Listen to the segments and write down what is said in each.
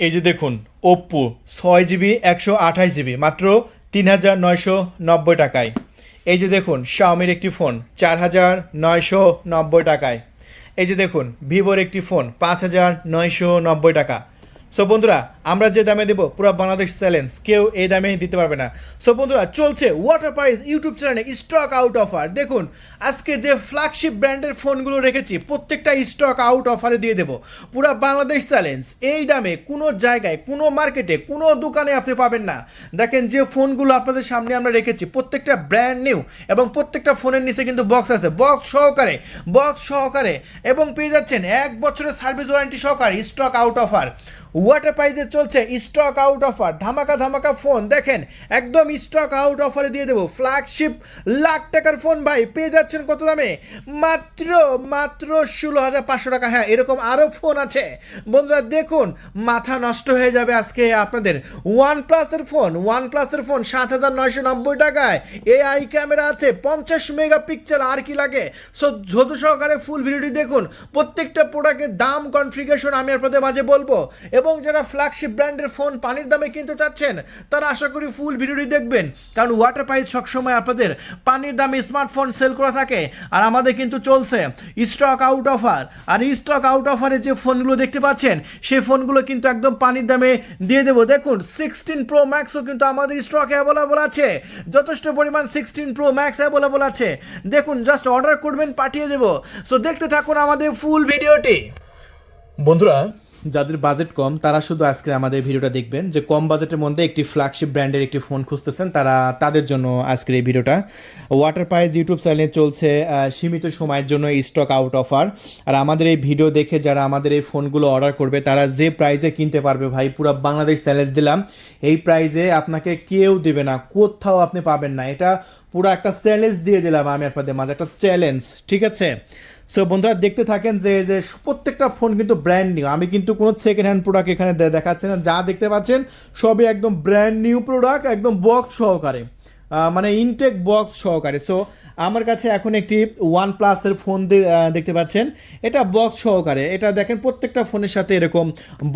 এই যে দেখুন ওপ্পো ছয় জিবি একশো আঠাশ জিবি মাত্র তিন হাজার নয়শো নব্বই টাকায়। এই যে দেখুন শাওমির একটি ফোন চার হাজার নয়শো নব্বই টাকায়। এই যে দেখুন ভিভোর একটি ফোন পাঁচ হাজার নয়শো নব্বই টাকা। সো বন্ধুরা, আমরা যে দামে দেবো পুরো বাংলাদেশ চ্যালেঞ্জ কেউ এই দামে দিতে পারবে না। সো বন্ধুরা, চলছে ওয়াটার প্রাইস ইউটিউব চ্যানেলে স্টক আউট অফার দেখুন, আজকে যে ফ্ল্যাগশিপ ব্র্যান্ডের ফোনগুলো রেখেছি, প্রত্যেকটা স্টক আউট অফারে দিয়ে দেবো। পুরো বাংলাদেশ চ্যালেঞ্জ এই দামে কোনো জায়গায়, কোনো মার্কেটে কোনো দোকানে আপনি পাবেন না। দেখেন যে ফোনগুলো আপনাদের সামনে আমরা রেখেছি, প্রত্যেকটা ব্র্যান্ড নিউ এবং প্রত্যেকটা ফোনের নিচে কিন্তু বক্স আছে। বক্স সহকারে বক্স সহকারে এবং পেয়ে যাচ্ছেন এক বছরের সার্ভিস ওয়ারেন্টি সহকারে স্টক আউট অফার ওয়াটার প্রাইজে চলছে স্টক আউট অফার ধামাকা ধামাকা ফোন দেখেন, একদম স্টক আউট অফারে দিয়ে দেবো। ফ্ল্যাগশিপ লাখ টাকার ফোন ভাই, পেয়ে যাচ্ছেন কত দামে? মাত্র মাত্র ষোলো হাজার পাঁচশো টাকা। হ্যাঁ এরকম আরও ফোন আছে। বন্ধুরা, দেখুন, মাথা নষ্ট হয়ে যাবে আজকে আপনাদের। ওয়ান প্লাসের ফোন ওয়ান প্লাসের ফোন সাত হাজার নয়শো নব্বই টাকায়। এআই ক্যামেরা আছে, পঞ্চাশ মেগাপিক্সেল আর কি লাগে? সো ধৈর্য সহকারে ফুল ভিডিওটি দেখুন। প্রত্যেকটা প্রোডাক্টের দাম কনফিগারেশন আমি আপনাদের মাঝে বলব। এবং যারা ফ্ল্যাগশিপ ব্র্যান্ডের ফোন পানির দামে কিনতে চাচ্ছেন, তারা আশা করি ফুল ভিডিওটি দেখবেন। কারণ ওয়াটার প্রাইস সবসময় আপনাদের পানির দামে স্মার্টফোন সেল করা থাকে, আর আমাদের কিন্তু চলছে স্টক আউট অফার আর স্টক আউট অফারে যে ফোনগুলো দেখতে পাচ্ছেন, সেই ফোনগুলো কিন্তু একদম পানির দামে দিয়ে দেবো। দেখুন সিক্সটিন প্রো ম্যাক্সও কিন্তু আমাদের স্টকে অ্যাভেলেবল আছে। যথেষ্ট পরিমাণ সিক্সটিন প্রো ম্যাক্স অ্যাভেলেবল আছে। দেখুন জাস্ট অর্ডার করবেন, পাঠিয়ে দেবো। সো দেখতে থাকুন আমাদের ফুল ভিডিওটি। বন্ধুরা যাদের বাজেট কম, তারা শুধু আজকে আমাদের ভিডিওটা দেখবেন। যে কম বাজেটের মধ্যে একটি ফ্ল্যাগশিপ ব্র্যান্ডের একটি ফোন খুঁজতেছেন, তারা তাদের জন্য আজকের এই ভিডিওটা। ওয়াটার প্রাইজ ইউটিউব চ্যানেলে চলছে সীমিত সময়ের জন্য স্টক আউট অফার আর আমাদের এই ভিডিও দেখে যারা আমাদের এই ফোনগুলো অর্ডার করবে, তারা যে প্রাইজে কিনতে পারবে ভাই, পুরো বাংলাদেশ চ্যালেঞ্জ দিলাম। এই প্রাইজে আপনাকে কেউ দেবে না, কোথাও আপনি পাবেন না। এটা পুরো একটা চ্যালেঞ্জ দিয়ে দিলাম আমি আপনাদের মাঝে, একটা চ্যালেঞ্জ ঠিক আছে? সো বন্ধুরা, দেখতে থাকেন যে যে প্রত্যেকটা ফোন কিন্তু ব্র্যান্ড নিউ আমি কিন্তু কোনো সেকেন্ড হ্যান্ড প্রোডাক্ট এখানে দেখাচ্ছি না। যা দেখতে পাচ্ছেন, সবই একদম ব্র্যান্ড নিউ প্রোডাক্ট একদম বক্স সহকারে। মানে ইনটেক বক্স সহকারে। সো আমার কাছে এখন একটি ওয়ান প্লাসের ফোন দেখতে পাচ্ছেন। এটা বক্স সহকারে। এটা দেখেন প্রত্যেকটা ফোনের সাথে এরকম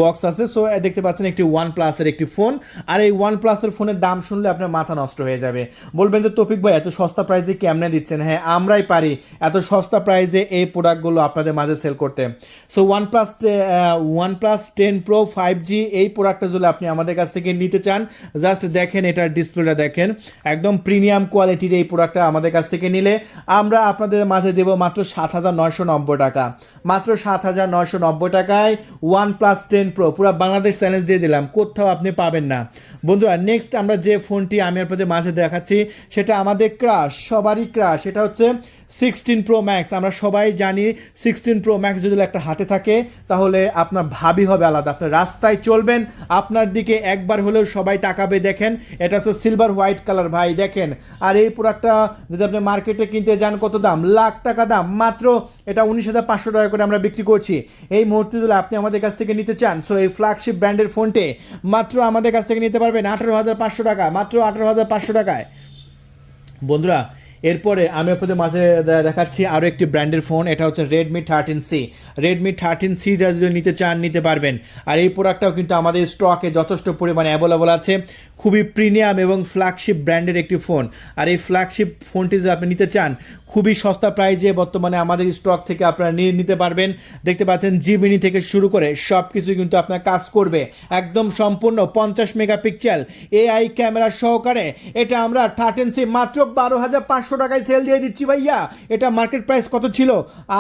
বক্স আছে। সো দেখতে পাচ্ছেন একটি ওয়ান প্লাসের একটি ফোন আর এই ওয়ান প্লাসের ফোনের দাম শুনলে আপনার মাথা নষ্ট হয়ে যাবে। বলবেন যে, তৌফিক ভাই, এত সস্তা প্রাইসে কেমনে দিচ্ছেন? হ্যাঁ আমরাই পারি। এত সস্তা প্রাইসে এই প্রোডাক্টগুলো আপনাদের মাঝে সেল করতে। So OnePlus OnePlus ten pro five G এই প্রোডাক্টটা যদি আপনি আমাদের কাছ থেকে নিতে চান জাস্ট দেখেন এটার ডিসপ্লেটা দেখেন। একদম প্রিমিয়াম কোয়ালিটির এই প্রোডাক্টটা আমাদের কাছ থেকে নিলে আমরা আপনাদের মাঝে দেব মাত্র সাত হাজার নয়শো নব্বই টাকা। মাত্র সাত হাজার নয়শো নব্বই টাকায় ওয়ান প্লাস টেন প্রো পুরো বাংলাদেশ চ্যালেঞ্জ দিয়ে দিলাম, কোথাও আপনি পাবেন না। বন্ধুরা নেক্সট আমরা যে ফোনটি আমি আপনাদের মাঝে দেখাচ্ছি, সেটা আমাদের ক্রাশ সবারই ক্রাশ সেটা হচ্ছে সিক্সটিন প্রো ম্যাক্স আমরা সবাই জানি সিক্সটিন প্রো ম্যাক্স যদি একটা হাতে থাকে, তাহলে আপনার ভাবি হবে আলাদা। আপনার রাস্তায় চলবেন, আপনার দিকে একবার হলেও সবাই তাকাবে, দেখেন, এটা হচ্ছে সিলভার হোয়াইট কালার ভাই, দেখেন। আর এই প্রোডাক্টটা যদি আপনি মার্কেটে কিনতে যান, কত দাম? লাখ টাকা দাম। মাত্র এটা উনিশ হাজার পাঁচশো টাকা করে আমরা বিক্রি করছি। এই মুহূর্তে যদি আপনি আমাদের কাছ থেকে নিতে চান সো এই ফ্ল্যাগশিপ ব্র্যান্ডের ফোনটে, মাত্র আমাদের কাছ থেকে নিতে পারবেন আঠারো হাজার পাঁচশো টাকা, মাত্র আঠারো হাজার পাঁচশো টাকায়। বন্ধুরা এরপরে আমি আপনাদের মাঝে দেখাচ্ছি আরও একটি ব্র্যান্ডের ফোন, এটা হচ্ছে Redmi thirteen C Redmi thirteen C যা যদি নিতে চান, নিতে পারবেন। আর এই প্রোডাক্টটাও কিন্তু আমাদের স্টকে যথেষ্ট পরিমাণে অ্যাভেলেবল আছে। খুবই প্রিমিয়াম এবং ফ্ল্যাগশিপ ব্র্যান্ডের একটি ফোন। আর এই ফ্ল্যাগশিপ ফোনটি যদি আপনি নিতে চান, খুবই সস্তা প্রাইজে বর্তমানে আমাদের স্টক থেকে আপনারা নিয়ে নিতে পারবেন। দেখতে পাচ্ছেন জিমিনি থেকে শুরু করে সব কিছুই কিন্তু আপনার কাজ করবে। একদম সম্পূর্ণ পঞ্চাশ মেগাপিক্সেল এআই ক্যামেরা সহকারে। এটা আমরা থার্টিন সি মাত্র বারো হাজার পাঁচশো টাকায় সেল দিয়ে দিচ্ছি ভাইয়া। এটা মার্কেট প্রাইস কত ছিল?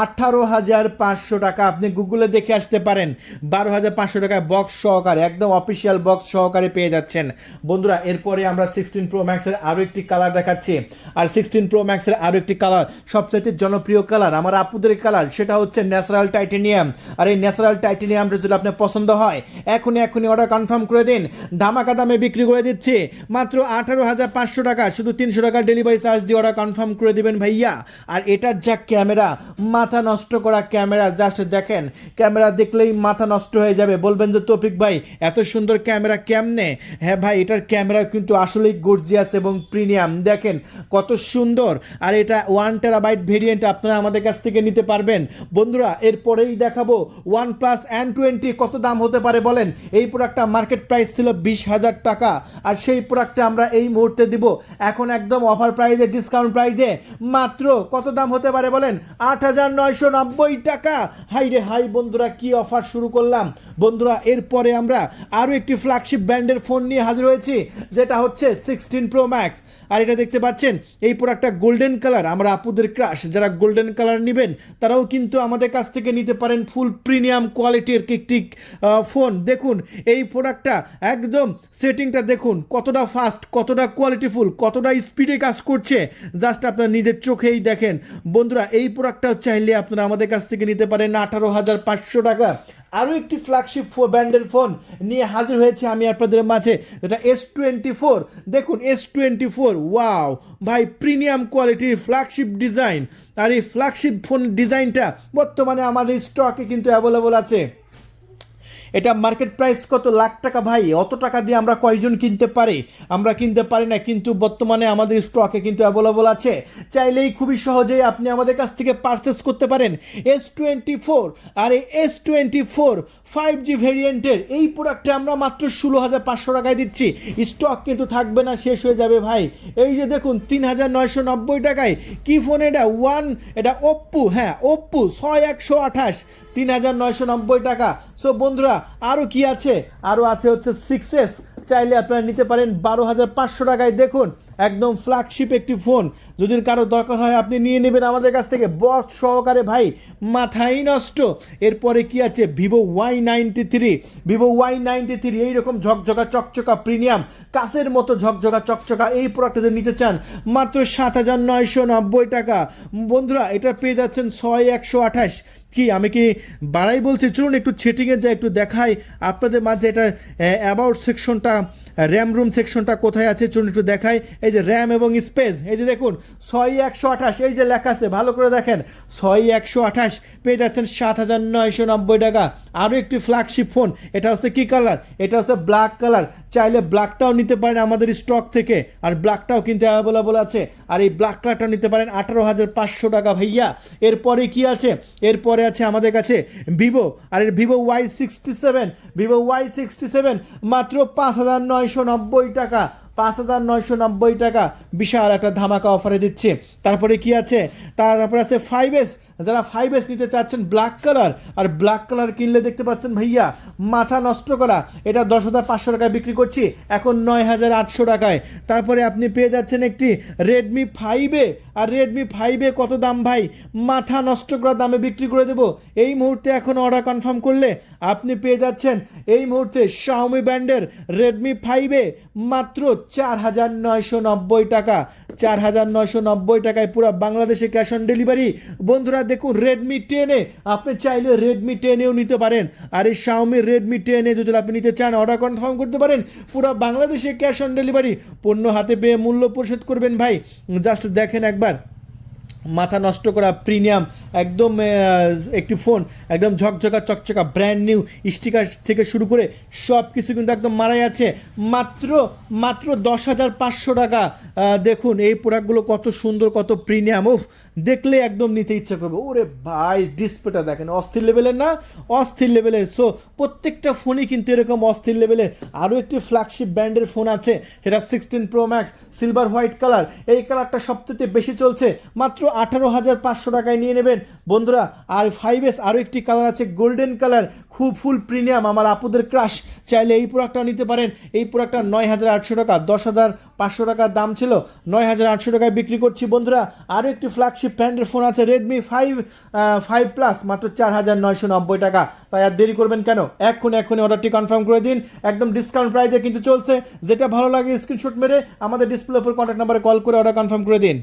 আঠারো হাজার পাঁচশো টাকা। আপনি গুগলে দেখে আসতে পারেন। বারো হাজার পাঁচশো টাকায় বক্স সহকারে, একদম অফিসিয়াল বক্স সহকারে পেয়ে যাচ্ছেন। বন্ধুরা, এরপরে আমরা সিক্সটিন প্রো ম্যাক্সের আরও একটি কালার দেখাচ্ছি। আর সিক্সটিন প্রো ম্যাক্সের আরও একটি কালার সবচাইতে জনপ্রিয় কালার আমার আপুদের কালার সেটা হচ্ছে ন্যাচারাল টাইটেনিয়াম আর এই ন্যাচারাল টাইটেনিয়ামটা যদি আপনার পছন্দ হয়, এখনই এখনই অর্ডার কনফার্ম করে দিন। ধামাকা দামে বিক্রি করে দিচ্ছি। মাত্র আঠারো হাজার পাঁচশো টাকা, শুধু তিনশো টাকা ডেলিভারি চার্জ দিয়ে অর্ডার কনফার্ম করে দিবেন ভাইয়া। আর এটার যা ক্যামেরা, মাথা নষ্ট করা ক্যামেরা জাস্ট দেখেন, ক্যামেরা দেখলেই মাথা নষ্ট হয়ে যাবে। বলবেন যে, তৌফিক ভাই, এত সুন্দর ক্যামেরা কেমনে? হ্যাঁ ভাই, এটার ক্যামেরা কিন্তু আসলেই গর্জিয়াস এবং প্রিমিয়াম দেখেন, কত সুন্দর। আর এটা ওয়ান টেরাবাইট ভেরিয়েন্ট আপনারা আমাদের কাছ থেকে নিতে পারবেন। বন্ধুরা, এরপরেই দেখাবো ওয়ান প্লাস অ্যান টোয়েন্টি কত দাম হতে পারে বলেন? এই প্রোডাক্টটা মার্কেট প্রাইস ছিল বিশ হাজার টাকা। আর সেই প্রোডাক্টটা আমরা এই মুহূর্তে দিব। এখন একদম অফার প্রাইজে ডিসকাউন্ট প্রাইজে মাত্র কত দাম হতে পারে বলেন? আট হাজার নয়শো নব্বই টাকা। হাই রে হাই বন্ধুরা, কি অফার শুরু করলাম? বন্ধুরা, এরপরে আমরা আরও একটি ফ্ল্যাগশিপ ব্র্যান্ডের ফোন নিয়ে হাজির হয়েছি, যেটা হচ্ছে সিক্সটিন প্রো ম্যাক্স আর এটা দেখতে পাচ্ছেন, এই প্রোডাক্টটা গোল্ডেন কালার আমরা আপুদের ক্রাশ যারা গোল্ডেন কালার নেবেন, তারাও কিন্তু আমাদের কাছ থেকে নিতে পারেন ফুল প্রিমিয়াম কোয়ালিটির একটি ফোন দেখুন, এই প্রোডাক্টটা একদম সেটিংটা দেখুন, কতটা ফাস্ট কতটা কোয়ালিটিফুল কতটা স্পিডে কাজ করছে। জাস্ট আপনারা নিজের চোখেই দেখেন। বন্ধুরা, এই প্রোডাক্টটাও চাইলে আপনারা আমাদের কাছ থেকে নিতে পারেন আঠারো হাজার পাঁচশো টাকা। আরও একটি ফ্ল্যাগশিপ ফো ব্র্যান্ডের ফোন নিয়ে হাজির হয়েছে আমি আপনাদের মাঝে। যেটা এস টোয়েন্টি ফোর দেখুন এস টোয়েন্টি ফোর ওয়াও ভাই প্রিমিয়াম কোয়ালিটির ফ্ল্যাগশিপ ডিজাইন আর এই ফ্ল্যাগশিপ ফোন ডিজাইনটা বর্তমানে আমাদের স্টকে কিন্তু অ্যাভেলেবল আছে। এটা মার্কেট প্রাইস কত লাখ টাকা ভাই? অত টাকা দিয়ে আমরা কয়জন কিনতে পারি? আমরা কিনতে পারি না, কিন্তু বর্তমানে আমাদের স্টকে কিন্তু অ্যাভেলেবল আছে। চাইলেই খুবই সহজেই আপনি আমাদের কাছ থেকে পারচেস করতে পারেন এস টোয়েন্টি ফোর আর এই S twenty four five G ভেরিয়েন্টের এই প্রোডাক্টটা আমরা মাত্র ষোলো হাজার পাঁচশো টাকায় দিচ্ছি। স্টক কিন্তু থাকবে না, শেষ হয়ে যাবে ভাই। এই যে দেখুন, তিন হাজার নয়শো নব্বই টাকায়। কি ফোন এটা? ওয়ান এটা ওপ্পো হ্যাঁ ওপ্পো ছয় একশো আঠাশ। তিন হাজার নয়শো নব্বই টাকা। সো বন্ধুরা আরও কি আছে? আরও আছে হচ্ছে সিক্সেস চাইলে আপনারা নিতে পারেন বারো হাজার পাঁচশো টাকায়। দেখুন একদম ফ্ল্যাগশিপ একটি ফোন যদি কারও দরকার হয় আপনি নিয়ে নেবেন আমাদের কাছ থেকে। বক্স সহকারে ভাই, মাথাই নষ্ট। এরপরে কি আছে? Vivo Y ninety three Vivo Y ninety three এইরকম ঝকঝকা, চকচকা প্রিমিয়াম কাছের মতো ঝকঝকা, চকচকা এই প্রোডাক্টটা যদি নিতে চান, মাত্র সাত হাজার নয়শো নব্বই টাকা। বন্ধুরা, এটা পেয়ে যাচ্ছেন ছয় একশো আঠাশ। কি, আমি কি বাড়াই বলছি? চলুন একটু ছেটিংয়ে যাই, একটু দেখাই। আপনাদের মাঝে এটার অ্যাবাউট সেকশনটা র্যাম রুম সেকশনটা কোথায় আছে, চলুন একটু দেখাই। এই যে র্যাম এবং স্পেস এই যে দেখুন, ছয় একশো আঠাশ, এই যে লেখা আছে, ভালো করে দেখেন, ছয় একশো আঠাশ পেয়ে যাচ্ছেন সাত হাজার নয়শো নব্বই টাকা। আরও একটি ফ্ল্যাগশিপ ফোন এটা হচ্ছে কী কালার এটা হচ্ছে ব্ল্যাক কালার চাইলে ব্ল্যাকটাও নিতে পারেন আমাদের স্টক থেকে, আর ব্ল্যাকটাও কিন্তু অ্যাভেলেবল আছে। আর এই ব্ল্যাক কালারটাও নিতে পারেন আঠারো হাজার পাঁচশো টাকা ভাইয়া। এরপরে কি আছে? এরপরে আছে আমাদের কাছে ভিভো আর এর Vivo Y sixty seven Vivo Y sixty seven মাত্র পাঁচ হাজার নয়শো নব্বই টাকা। পাঁচ হাজার নয়শো নব্বই টাকা বিশাল একটা ধামাকা অফারে দিচ্ছে। তারপরে কি আছে? তারপরে আছে ফাইভ এস যারা ফাইভ এস নিতে চাচ্ছেন ব্ল্যাক কালার আর ব্ল্যাক কালার কিনলে দেখতে পাচ্ছেন ভাইয়া, মাথা নষ্ট করা, এটা দশ হাজার পাঁচশো টাকায় বিক্রি করছি, এখন নয় হাজার আটশো টাকায়। তারপরে আপনি পেয়ে যাচ্ছেন একটি রেডমি ফাইভে আর রেডমি ফাইভে কত দাম ভাই? মাথা নষ্ট করা দামে বিক্রি করে দেবো। এই মুহূর্তে এখন অর্ডার কনফার্ম করলে আপনি পেয়ে যাচ্ছেন, এই মুহূর্তে শাওমি ব্র্যান্ডের রেডমি ফাইভে মাত্র চার হাজার নয়শো নব্বই টাকা। চার হাজার নয়শো নব্বই টাকায় পুরো বাংলাদেশে ক্যাশ অন ডেলিভারি বন্ধুরা দেখুন রেডমি টেনে আপনি চাইলে রেডমি টেনেও নিতে পারেন। আর এই শাওমি রেডমি টেনে যদি আপনি নিতে চান অর্ডার কনফার্ম করতে পারেন, পুরো বাংলাদেশে ক্যাশ অন ডেলিভারি পণ্য হাতে পেয়ে মূল্য পরিশোধ করবেন ভাই। জাস্ট দেখেন একবার। মাথা নষ্ট করা প্রিমিয়াম, একদম একটি ফোন, একদম ঝকঝকা, চকচকা ব্র্যান্ড নিউ স্টিকার থেকে শুরু করে সব কিছু কিন্তু একদম মারাই আছে। মাত্র মাত্র দশ হাজার পাঁচশো টাকা দেখুন, এই প্রোডাক্টগুলো কত সুন্দর, কত প্রিমিয়াম উফ, দেখলে একদম নিতে ইচ্ছা করবে। ওরে ভাই ডিসপ্লেটা দেখেন, অস্থির লেভেলের না? অস্থির লেভেলের সো প্রত্যেকটা ফোনই কিন্তু এরকম অস্থির লেভেলের আরও একটি ফ্ল্যাগশিপ ব্র্যান্ডের ফোন আছে, সেটা sixteen pro max silver white colour এই কালারটা সবচেয়ে বেশি চলছে, মাত্র আঠারো হাজার পাঁচশো টাকায় নিয়ে নেবেন। বন্ধুরা, আর ফাইভ এস আরও একটি কালার আছে গোল্ডেন কালার খুব ফুল প্রিমিয়াম আমার আপুদের ক্রাশ চাইলে এই প্রোডাক্টটা নিতে পারেন। এই প্রোডাক্টটা নয় হাজার আটশো টাকা, দশ হাজার পাঁচশো টাকার দাম ছিল। নয় হাজার আটশো টাকায় বিক্রি করছি। বন্ধুরা, আরও একটি ফ্ল্যাগশিপ ব্র্যান্ডের ফোন আছে রেডমি ফাইভ ফাইভ প্লাস মাত্র চার হাজার নয়শো নব্বই টাকা। তাই আর দেরি করবেন কেন? এক্ষুনি এক্ষুনি অর্ডারটি কনফার্ম করে দিন। একদম ডিসকাউন্ট প্রাইসে কিন্তু চলছে। যেটা ভালো লাগে স্ক্রিনশট মেরে আমাদের ডিসপ্লে উপর কন্ট্যাক্ট নাম্বারে কল করে অর্ডার কনফার্ম করে দিন।